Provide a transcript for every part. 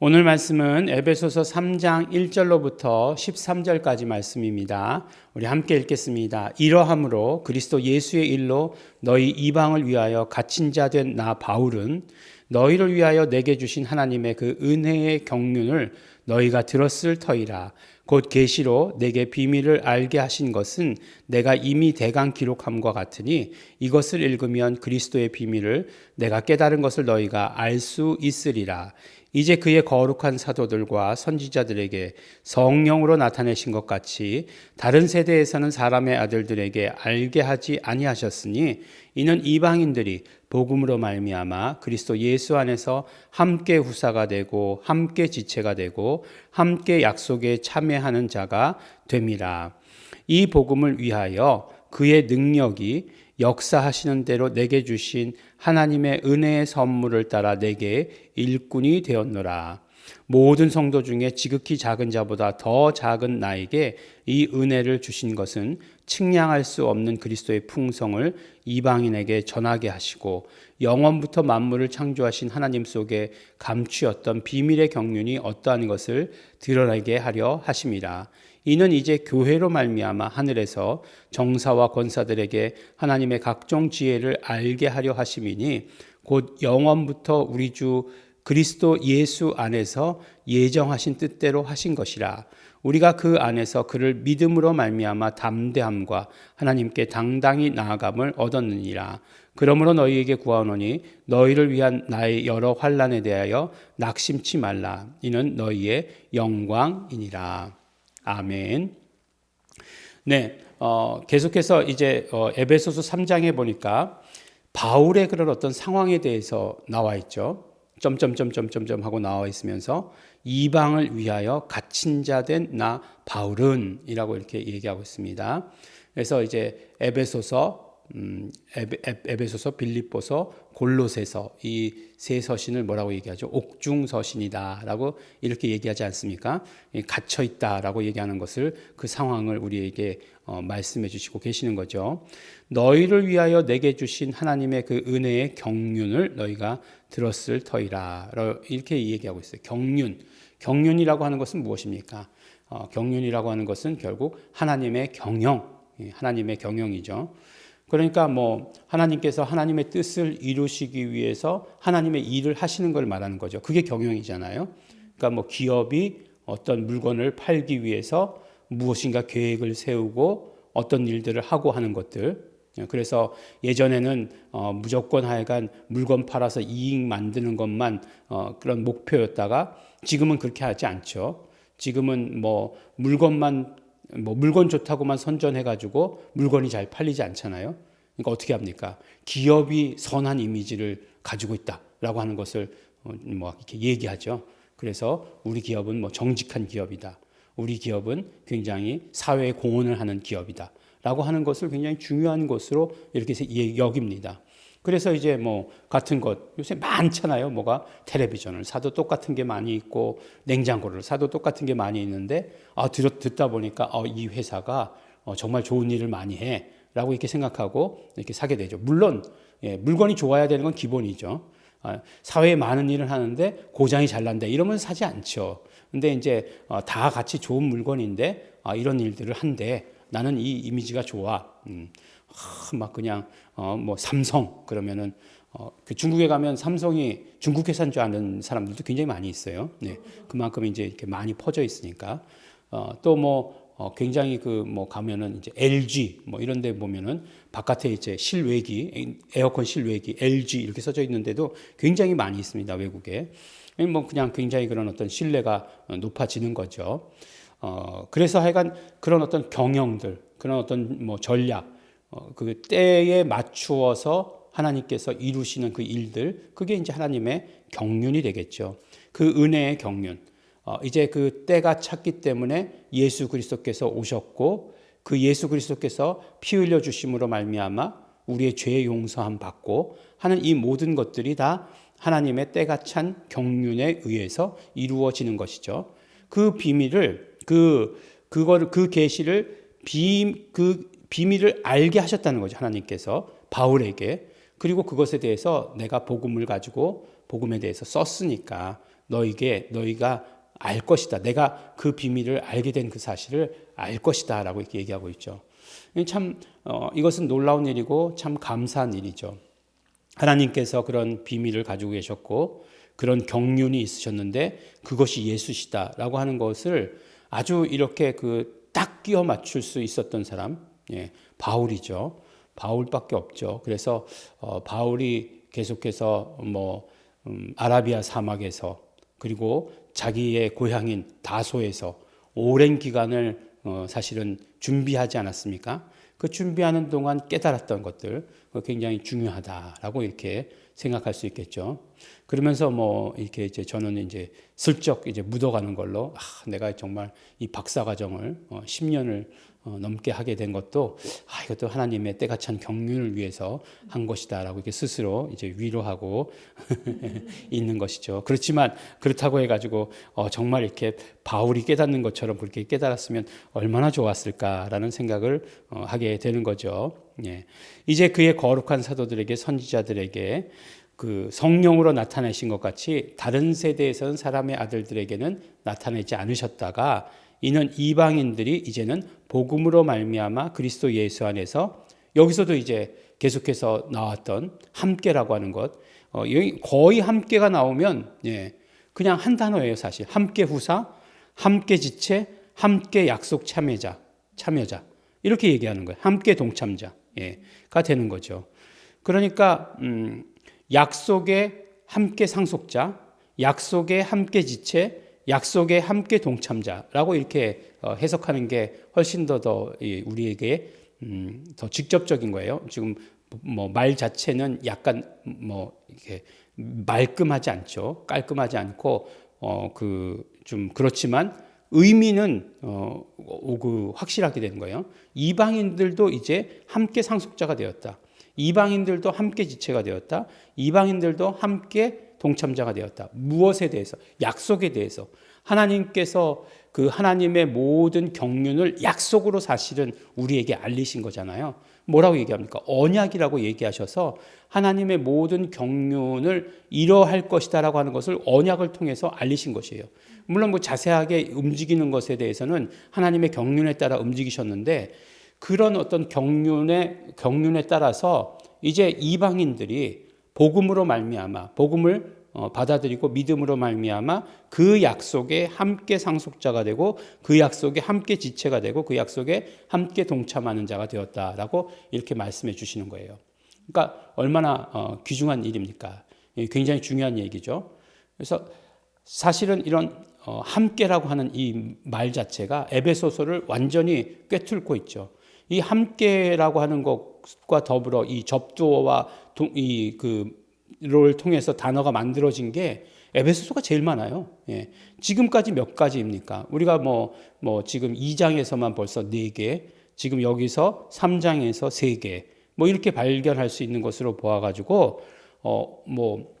오늘 말씀은 에베소서 3장 1절로부터 13절까지 말씀입니다. 우리 함께 읽겠습니다. 이러함으로 그리스도 예수의 일로 너희 이방을 위하여 갇힌 자 된 나 바울은 너희를 위하여 내게 주신 하나님의 그 은혜의 경륜을 너희가 들었을 터이라. 곧 계시로 내게 비밀을 알게 하신 것은 내가 이미 대강 기록함과 같으니 이것을 읽으면 그리스도의 비밀을 내가 깨달은 것을 너희가 알 수 있으리라. 이제 그의 거룩한 사도들과 선지자들에게 성령으로 나타내신 것 같이 다른 세대에서는 사람의 아들들에게 알게 하지 아니하셨으니 이는 이방인들이 복음으로 말미암아 그리스도 예수 안에서 함께 후사가 되고 함께 지체가 되고 함께 약속에 참여하는 자가 됨이라. 이 복음을 위하여 그의 능력이 역사하시는 대로 내게 주신 하나님의 은혜의 선물을 따라 내게 일꾼이 되었노라. 모든 성도 중에 지극히 작은 자보다 더 작은 나에게 이 은혜를 주신 것은 측량할 수 없는 그리스도의 풍성을 이방인에게 전하게 하시고 영원부터 만물을 창조하신 하나님 속에 감추었던 비밀의 경륜이 어떠한 것을 드러나게 하려 하심이라. 이는 이제 교회로 말미암아 하늘에서 정사와 권사들에게 하나님의 각종 지혜를 알게 하려 하심이니 곧 영원부터 우리 주 그리스도 예수 안에서 예정하신 뜻대로 하신 것이라. 우리가 그 안에서 그를 믿음으로 말미암아 담대함과 하나님께 당당히 나아감을 얻었느니라. 그러므로 너희에게 구하노니 너희를 위한 나의 여러 환란에 대하여 낙심치 말라. 이는 너희의 영광이니라 아멘. 네, 어, 계속해서 이제 어, 에베소서 3장에 보니까 바울의 그런 어떤 상황에 대해서 나와 있죠. 점점점점점점 하고 나와 있으면서 이방을 위하여 갇힌 자 된 나 바울은이라고 이렇게 얘기하고 있습니다. 그래서 이제 에베소서 음, 에베, 소서 빌립보서, 골로새서 이 세 서신을 뭐라고 얘기하죠? 옥중 서신이다라고 이렇게 얘기하지 않습니까? 갇혀 있다라고 얘기하는 것을 그 상황을 우리에게 어, 말씀해 주시고 계시는 거죠. 너희를 위하여 내게 주신 하나님의 그 은혜의 경륜을 너희가 들었을 터이라 이렇게 얘기하고 있어요. 경륜, 경륜이라고 하는 것은 무엇입니까? 어, 경륜이라고 하는 것은 결국 하나님의 경영, 예, 하나님의 경영이죠. 그러니까 뭐 하나님께서 하나님의 뜻을 이루시기 위해서 하나님의 일을 하시는 걸 말하는 거죠. 그게 경영이잖아요. 그러니까 뭐 기업이 어떤 물건을 팔기 위해서 무엇인가 계획을 세우고 어떤 일들을 하고 하는 것들. 그래서 예전에는 어, 무조건 하여간 물건 팔아서 이익 만드는 것만 어, 그런 목표였다가 지금은 그렇게 하지 않죠. 지금은 뭐 물건만 뭐 물건 좋다고만 선전해가지고 물건이 잘 팔리지 않잖아요. 그러니까 어떻게 합니까? 기업이 선한 이미지를 가지고 있다라고 하는 것을 어, 뭐 이렇게 얘기하죠. 그래서 우리 기업은 뭐 정직한 기업이다. 우리 기업은 굉장히 사회에 공헌을 하는 기업이다. 라고 하는 것을 굉장히 중요한 것으로 이렇게 여깁니다. 그래서 이제 뭐 같은 것 요새 많잖아요. 뭐가 텔레비전을 사도 똑같은 게 많이 있고 냉장고를 사도 똑같은 게 많이 있는데 아 들었 듣다 보니까 어, 이 회사가 어, 정말 좋은 일을 많이 해라고 이렇게 생각하고 이렇게 사게 되죠. 물론 예, 물건이 좋아야 되는 건 기본이죠. 아, 사회에 많은 일을 하는데 고장이 잘 난다 이러면 사지 않죠. 근데 이제 어, 다 같이 좋은 물건인데 아, 이런 일들을 한데 나는 이 이미지가 좋아. 음. 막 그냥 어 뭐 삼성 그러면은 어 그 중국에 가면 삼성이 중국 회사인 줄 아는 사람들도 굉장히 많이 있어요. 네. 그만큼 이제 이렇게 많이 퍼져 있으니까. 어 또뭐 어 굉장히 그 뭐 가면은 이제 LG 뭐 이런 데 보면은 바깥에 이제 실외기 에어컨 실외기 LG 이렇게 써져 있는데도 굉장히 많이 있습니다. 외국에. 뭐 그냥 굉장히 그런 어떤 신뢰가 높아지는 거죠. 어 그래서 하여간 그런 어떤 경영들 그런 어떤 뭐 전략 어, 그 때에 맞추어서 하나님께서 이루시는 그 일들, 그게 이제 하나님의 경륜이 되겠죠. 그 은혜의 경륜. 어, 이제 그 때가 찼기 때문에 예수 그리스도께서 오셨고 그 예수 그리스도께서 피 흘려 주심으로 말미암아 우리의 죄 용서함 받고 하는 이 모든 것들이 다 하나님의 때가 찬 경륜에 의해서 이루어지는 것이죠. 그 비밀을 그 그거를 그 계시를 비 그 비밀을 알게 하셨다는 거죠. 하나님께서 바울에게. 그리고 그것에 대해서 내가 복음을 가지고 복음에 대해서 썼으니까 너에게 너희가 알 것이다. 내가 그 비밀을 알게 된 그 사실을 알 것이다 라고 이렇게 얘기하고 있죠. 참 어, 이것은 놀라운 일이고 참 감사한 일이죠. 하나님께서 그런 비밀을 가지고 계셨고 그런 경륜이 있으셨는데 그것이 예수시다라고 하는 것을 아주 이렇게 그 딱 끼워 맞출 수 있었던 사람, 예, 바울이죠. 바울밖에 없죠. 그래서 어, 바울이 계속해서 뭐 음, 아라비아 사막에서 그리고 자기의 고향인 다소에서 오랜 기간을 어, 사실은 준비하지 않았습니까? 그 준비하는 동안 깨달았던 것들 굉장히 중요하다라고 이렇게 생각할 수 있겠죠. 그러면서 뭐 이렇게 이제 저는 이제 슬쩍 이제 묻어가는 걸로 아, 내가 정말 이 박사 과정을 어, 10년을 어, 넘게 하게 된 것도 아 이것도 하나님의 때가 찬 경륜을 위해서 한 것이다라고 이렇게 스스로 이제 위로하고 있는 것이죠. 그렇지만 그렇다고 해가지고 어, 정말 이렇게 바울이 깨닫는 것처럼 그렇게 깨달았으면 얼마나 좋았을까라는 생각을 어, 하게 되는 거죠. 예. 이제 그의 거룩한 사도들에게 선지자들에게 그 성령으로 나타내신 것 같이 다른 세대에서는 사람의 아들들에게는 나타내지 않으셨다가 이는 이방인들이 이제는 복음으로 말미암아 그리스도 예수 안에서 여기서도 이제 계속해서 나왔던 함께라고 하는 것. 어, 거의 함께가 나오면 예, 그냥 한 단어예요 사실. 함께 후사 함께 지체 함께 약속 참여자 참여자. 이렇게 얘기하는 거예요. 함께 동참자가 예, 되는 거죠. 그러니까 음, 약속의 함께 상속자 약속의 함께 지체 약속에 함께 동참자라고 이렇게 어, 해석하는 게 훨씬 더 더 우리에게 음, 더 직접적인 거예요. 지금 뭐 말 자체는 약간 뭐 이렇게 말끔하지 않죠. 깔끔하지 않고 어 그 좀 그렇지만 의미는 어 그 확실하게 되는 거예요. 이방인들도 이제 함께 상속자가 되었다. 이방인들도 함께 지체가 되었다. 이방인들도 함께 동참자가 되었다. 무엇에 대해서? 약속에 대해서. 하나님께서 그 하나님의 모든 경륜을 약속으로 사실은 우리에게 알리신 거잖아요. 뭐라고 얘기합니까? 언약이라고 얘기하셔서 하나님의 모든 경륜을 이뤄할 것이다라고 하는 것을 언약을 통해서 알리신 것이에요. 물론 뭐 자세하게 움직이는 것에 대해서는 하나님의 경륜에 따라 움직이셨는데 그런 어떤 경륜에 경륜에 따라서 이제 이방인들이 복음으로 말미암아 복음을 어, 받아들이고 믿음으로 말미암아 그 약속에 함께 상속자가 되고 그 약속에 함께 지체가 되고 그 약속에 함께 동참하는 자가 되었다라고 이렇게 말씀해 주시는 거예요. 그러니까 얼마나 어, 귀중한 일입니까? 굉장히 중요한 얘기죠. 그래서 사실은 이런 어, 함께라고 하는 이 말 자체가 에베소서를 완전히 꿰뚫고 있죠. 이 함께라고 하는 것과 더불어 이 접두어와 이그를 통해서 단어가 만들어진 게 에베소서가 제일 많아요. 예. 지금까지 몇 가지입니까? 우리가 뭐, 뭐 지금 2장에서만 벌써 4개, 지금 여기서 3장에서 3개, 뭐 이렇게 발견할 수 있는 것으로 보아 가지고, 어, 뭐,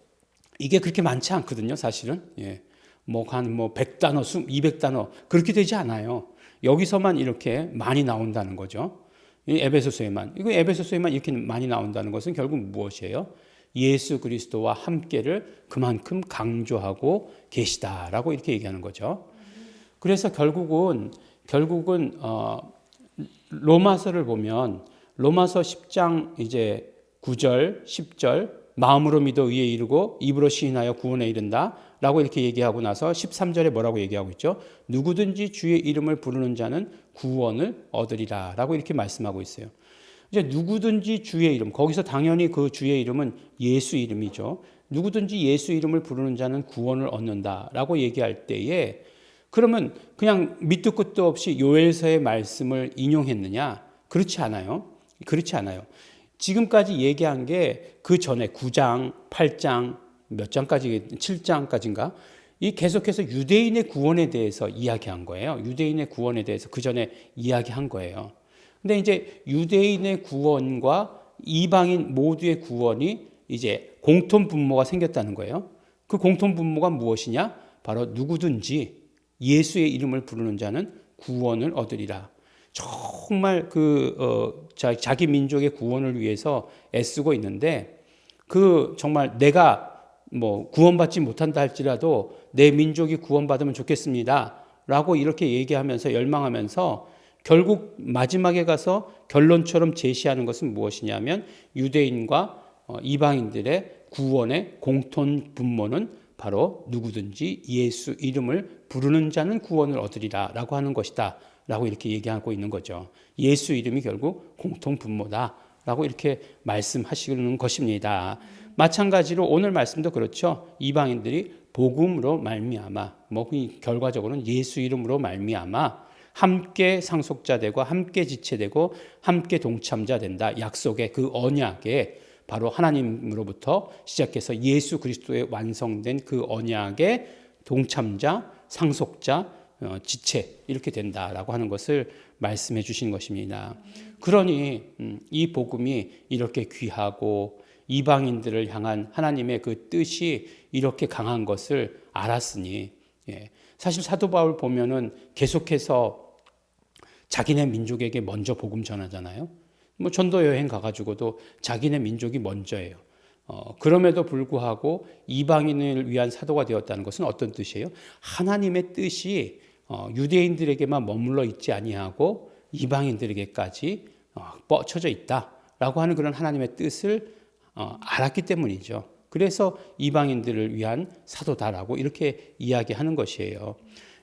이게 그렇게 많지 않거든요, 사실은. 예. 뭐, 한뭐 100단어, 200단어, 그렇게 되지 않아요. 여기서만 이렇게 많이 나온다는 거죠. 에베소서에만. 이거 에베소서에만 이렇게 많이 나온다는 것은 결국 무엇이에요? 예수 그리스도와 함께를 그만큼 강조하고 계시다라고 이렇게 얘기하는 거죠. 그래서 결국은 결국은 어, 로마서를 보면 로마서 10장 이제 9절, 10절 마음으로 믿어 의에 이르고 입으로 시인하여 구원에 이른다. 라고 이렇게 얘기하고 나서 13절에 뭐라고 얘기하고 있죠? 누구든지 주의 이름을 부르는 자는 구원을 얻으리라. 라고 이렇게 말씀하고 있어요. 이제 누구든지 주의 이름, 거기서 당연히 그 주의 이름은 예수 이름이죠. 누구든지 예수 이름을 부르는 자는 구원을 얻는다. 라고 얘기할 때에 그러면 그냥 밑도 끝도 없이 요엘서의 말씀을 인용했느냐? 그렇지 않아요. 그렇지 않아요. 지금까지 얘기한 게 그 전에 9장, 8장, 몇 장까지 7장까지인가 이 계속해서 유대인의 구원에 대해서 이야기한 거예요. 유대인의 구원에 대해서 그 전에 이야기한 거예요. 근데 이제 유대인의 구원과 이방인 모두의 구원이 이제 공통 분모가 생겼다는 거예요. 그 공통 분모가 무엇이냐? 바로 누구든지 예수의 이름을 부르는 자는 구원을 얻으리라. 정말 그 어, 자, 기 민족의 구원을 위해서 애쓰고 있는데 그 정말 내가 뭐 구원받지 못한다 할지라도 내 민족이 구원받으면 좋겠습니다. 라고 이렇게 얘기하면서 열망하면서 결국 마지막에 가서 결론처럼 제시하는 것은 무엇이냐면 유대인과 어, 이방인들의 구원의 공통 분모는 바로 누구든지 예수 이름을 부르는 자는 구원을 얻으리라 라고 하는 것이다 라고 이렇게 얘기하고 있는 거죠. 예수 이름이 결국 공통 분모다 라고 이렇게 말씀하시는 것입니다. 마찬가지로 오늘 말씀도 그렇죠. 이방인들이 복음으로 말미암아 뭐 결과적으로는 예수 이름으로 말미암아 함께 상속자 되고 함께 지체되고 함께 동참자 된다. 약속의 그 언약에 바로 하나님으로부터 시작해서 예수 그리스도의 완성된 그 언약의 동참자, 상속자, 어, 지체 이렇게 된다라고 하는 것을 말씀해 주신 것입니다. 그러니 음, 이 복음이 이렇게 귀하고 이방인들을 향한 하나님의 그 뜻이 이렇게 강한 것을 알았으니 예. 사실 사도 바울 보면은 계속해서 자기네 민족에게 먼저 복음 전하잖아요. 뭐 전도 여행 가가지고도 자기네 민족이 먼저예요. 어, 그럼에도 불구하고 이방인을 위한 사도가 되었다는 것은 어떤 뜻이에요? 하나님의 뜻이 어, 유대인들에게만 머물러 있지 아니하고 이방인들에게까지 어, 뻗쳐져 있다라고 하는 그런 하나님의 뜻을 어, 알았기 때문이죠. 그래서 이방인들을 위한 사도다라고 이렇게 이야기하는 것이에요.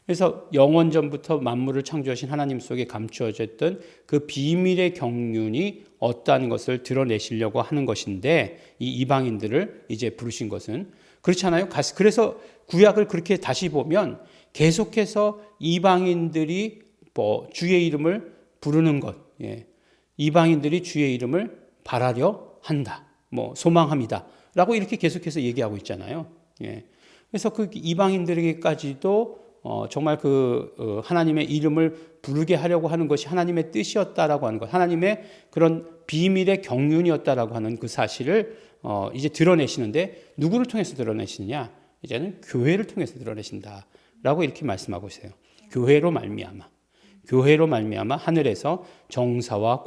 그래서 영원 전부터 만물을 창조하신 하나님 속에 감추어졌던 그 비밀의 경륜이 어떠한 것을 드러내시려고 하는 것인데 이 이방인들을 이제 부르신 것은 그렇잖아요. 그래서 구약을 그렇게 다시 보면 계속해서 이방인들이 뭐 주의 이름을 부르는 것, 예. 이방인들이 주의 이름을 바라려 한다, 뭐 소망합니다. 라고 이렇게 계속해서 얘기하고 있잖아요. 예. 그래서 그 이방인들에게까지도 어, 정말 그 어, 하나님의 이름을 부르게 하려고 하는 것이 하나님의 뜻이었다라고 하는 것, 하나님의 그런 비밀의 경륜이었다라고 하는 그 사실을 어, 이제 드러내시는데 누구를 통해서 드러내시느냐? 이제는 교회를 통해서 드러내신다라고 이렇게 말씀하고 있어요. 교회로 말미암아. 교회로 말미암아 하늘에서 정사와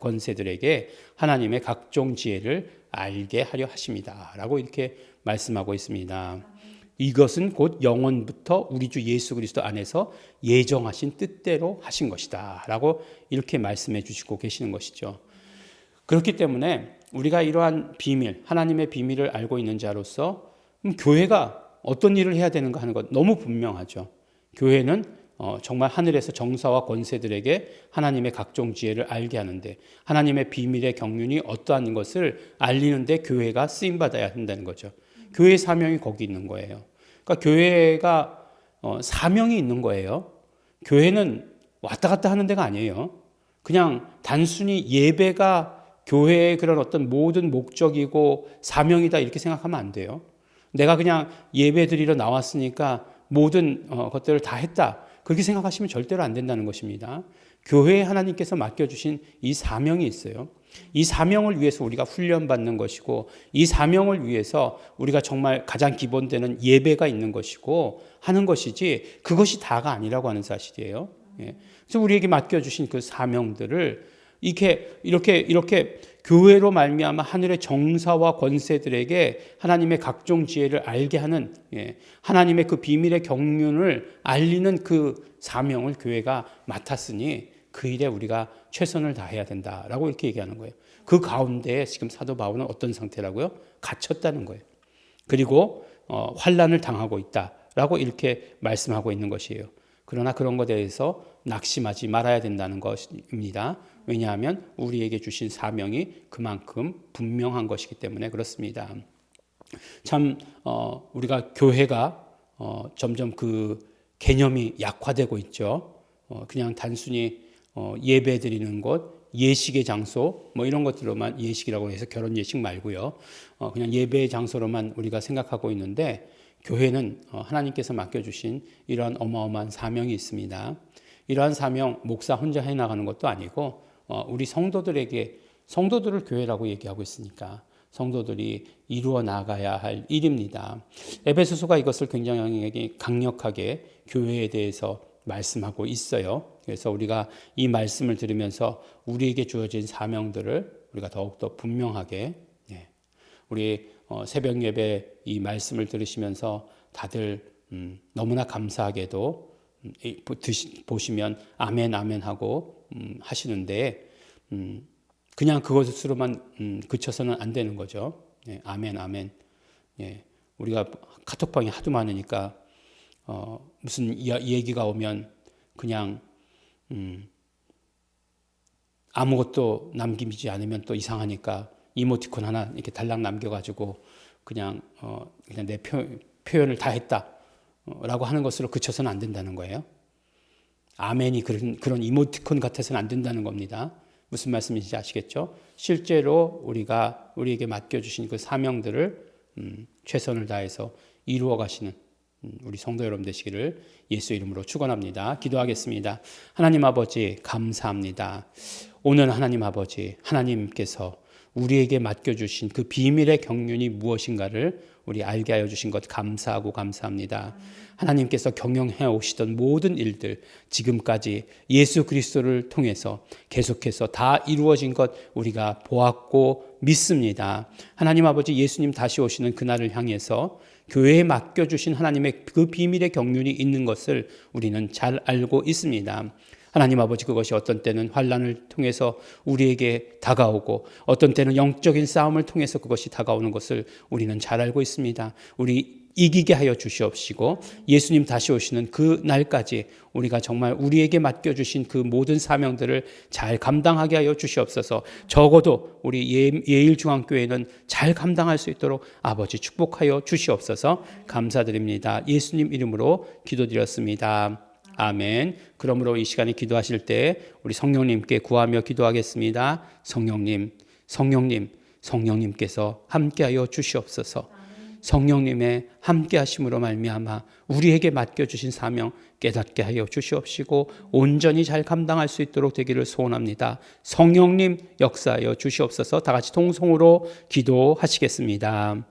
권세들에게 하나님의 각종 지혜를 알게 하려 하십니다라고 이렇게 말씀하고 있습니다. 이것은 곧 영원부터 우리 주 예수 그리스도 안에서 예정하신 뜻대로 하신 것이다라고 이렇게 말씀해 주시고 계시는 것이죠. 그렇기 때문에 우리가 이러한 비밀, 하나님의 비밀을 알고 있는 자로서 교회가 어떤 일을 해야 되는가 하는 것 너무 분명하죠. 교회는 어, 정말 하늘에서 정사와 권세들에게 하나님의 각종 지혜를 알게 하는데 하나님의 비밀의 경륜이 어떠한 것을 알리는데 교회가 쓰임 받아야 한다는 거죠. 교회 사명이 거기 있는 거예요. 그러니까 교회가 어, 사명이 있는 거예요. 교회는 왔다 갔다 하는 데가 아니에요. 그냥 단순히 예배가 교회의 그런 어떤 모든 목적이고 사명이다 이렇게 생각하면 안 돼요. 내가 그냥 예배 드리러 나왔으니까 모든 어, 것들을 다 했다. 그렇게 생각하시면 절대로 안 된다는 것입니다. 교회에 하나님께서 맡겨주신 이 사명이 있어요. 이 사명을 위해서 우리가 훈련받는 것이고, 이 사명을 위해서 우리가 정말 가장 기본되는 예배가 있는 것이고, 하는 것이지, 그것이 다가 아니라고 하는 사실이에요. 예. 그래서 우리에게 맡겨주신 그 사명들을 이렇게, 이렇게, 이렇게 교회로 말미암아 하늘의 정사와 권세들에게 하나님의 각종 지혜를 알게 하는 예, 하나님의 그 비밀의 경륜을 알리는 그 사명을 교회가 맡았으니 그 일에 우리가 최선을 다해야 된다라고 이렇게 얘기하는 거예요. 그 가운데 지금 사도 바울은 어떤 상태라고요? 갇혔다는 거예요. 그리고 어, 환란을 당하고 있다라고 이렇게 말씀하고 있는 것이에요. 그러나 그런 것에 대해서 낙심하지 말아야 된다는 것입니다. 왜냐하면 우리에게 주신 사명이 그만큼 분명한 것이기 때문에 그렇습니다. 참 어, 우리가 교회가 어, 점점 그 개념이 약화되고 있죠. 어, 그냥 단순히 어, 예배 드리는 곳, 예식의 장소 뭐 이런 것들로만 예식이라고 해서 결혼 예식 말고요. 어, 그냥 예배의 장소로만 우리가 생각하고 있는데 교회는 어, 하나님께서 맡겨주신 이러한 어마어마한 사명이 있습니다. 이러한 사명 목사 혼자 해나가는 것도 아니고 어, 우리 성도들에게 성도들을 교회라고 얘기하고 있으니까 성도들이 이루어 나가야 할 일입니다. 에베소서가 이것을 굉장히 강력하게 교회에 대해서 말씀하고 있어요. 그래서 우리가 이 말씀을 들으면서 우리에게 주어진 사명들을 우리가 더욱더 분명하게 우리 어, 새벽 예배 이 말씀을 들으시면서 다들 음, 너무나 감사하게도 음, 보시면 아멘 아멘 하고 음, 하시는데 음, 그냥 그것으로만 음, 그쳐서는 안 되는 거죠. 예, 아멘 아멘. 예, 우리가 카톡방이 하도 많으니까 어, 무슨 이, 얘기가 오면 그냥 음, 아무것도 남기지 않으면 또 이상하니까 이모티콘 하나 이렇게 달랑 남겨가지고 그냥 어, 그냥 내 표, 표현을 다 했다라고 하는 것으로 그쳐서는 안 된다는 거예요. 아멘이 그런 그런 이모티콘 같아서는 안 된다는 겁니다. 무슨 말씀인지 아시겠죠? 실제로 우리가 우리에게 맡겨주신 그 사명들을 음, 최선을 다해서 이루어 가시는 음, 우리 성도 여러분 되시기를 예수 이름으로 축원합니다. 기도하겠습니다. 하나님 아버지 감사합니다. 오늘 하나님 아버지 하나님께서 우리에게 맡겨 주신 그 비밀의 경륜이 무엇인가를 우리 알게 하여 주신 것 감사하고 감사합니다. 하나님께서 경영해 오시던 모든 일들 지금까지 예수 그리스도를 통해서 계속해서 다 이루어진 것 우리가 보았고 믿습니다. 하나님 아버지 예수님 다시 오시는 그날을 향해서 교회에 맡겨주신 하나님의 그 비밀의 경륜이 있는 것을 우리는 잘 알고 있습니다. 하나님 아버지 그것이 어떤 때는 환란을 통해서 우리에게 다가오고 어떤 때는 영적인 싸움을 통해서 그것이 다가오는 것을 우리는 잘 알고 있습니다. 우리 이기게 하여 주시옵시고 예수님 다시 오시는 그 날까지 우리가 정말 우리에게 맡겨 주신 그 모든 사명들을 잘 감당하게 하여 주시옵소서. 적어도 우리 예- 예일중앙교회는 잘 감당할 수 있도록 아버지 축복하여 주시옵소서. 감사드립니다. 예수님 이름으로 기도드렸습니다. 아멘. 그러므로 이 시간에 기도하실 때 우리 성령님께 구하며 기도하겠습니다. 성령님, 성령님, 성령님께서 함께하여 주시옵소서. 성령님의 함께 하심으로 말미암아 우리에게 맡겨 주신 사명 깨닫게 하여 주시옵시고 온전히 잘 감당할 수 있도록 되기를 소원합니다. 성령님 역사하여 주시옵소서. 다 같이 통성으로 기도하시겠습니다.